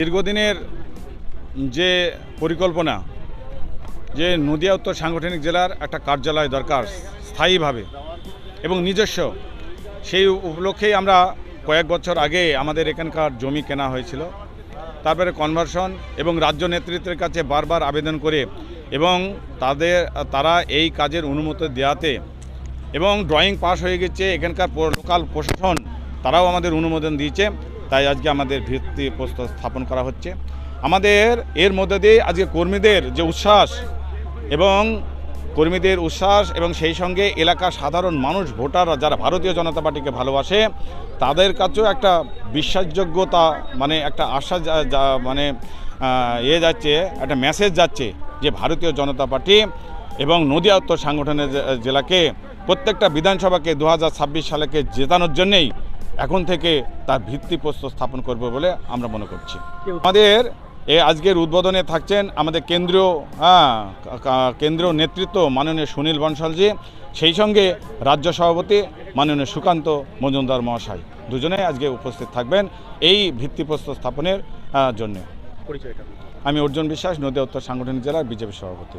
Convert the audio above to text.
দীর্ঘদিনের যে পরিকল্পনা, যে নদিয়া উত্তর সাংগঠনিক জেলার একটা কার্যালয় দরকার স্থায়ীভাবে এবং নিজস্ব, সেই উপলক্ষেই আমরা কয়েক বছর আগে আমাদের এখানকার জমি কেনা হয়েছিল। তারপরে কনভার্সন এবং রাজ্য নেতৃত্বের কাছে বারবার আবেদন করে এবং তাদের, তারা এই কাজের অনুমতি দেওয়াতে এবং ড্রয়িং পাস হয়ে গেছে, এখানকার লোকাল প্রশাসন, তারাও আমাদের অনুমোদন দিয়েছে। তাই আজকে আমাদের ভিত্তি স্থাপন করা হচ্ছে। আমাদের এর মধ্যে দিয়ে আজকে কর্মীদের যে উচ্ছ্বাস এবং কর্মীদের উচ্ছ্বাস এবং সেই সঙ্গে এলাকার সাধারণ মানুষ, ভোটাররা যারা ভারতীয় জনতা পার্টিকে ভালোবাসে, তাদের কাছেও একটা বিশ্বাসযোগ্যতা মানে একটা আশা মানে ইয়ে যাচ্ছে, একটা মেসেজ যাচ্ছে যে ভারতীয় জনতা পার্টি এবং নদিয়া উত্তর সাংগঠনের জেলাকে প্রত্যেকটা বিধানসভাকে দু হাজার সালেকে জেতানোর জন্যেই এখন থেকে তার ভিত্তিপ্রস্তর স্থাপন করবে বলে আমরা মনে করছি। আমাদের এ আজকের উদ্বোধনে থাকছেন আমাদের কেন্দ্রীয় হ্যাঁ কেন্দ্রীয় নেতৃত্ব মাননীয় সুনীল বনশালজি সেই সঙ্গে রাজ্য সভাপতি মাননীয় সুকান্ত মজুমদার মহাশয়। দুজনে আজকে উপস্থিত থাকবেন এই ভিত্তিপ্রস্তর স্থাপনের জন্য। আমি অর্জুন বিশ্বাস নদীয়া উত্তর সাংগঠনিক জেলার বিজেপি সভাপতি।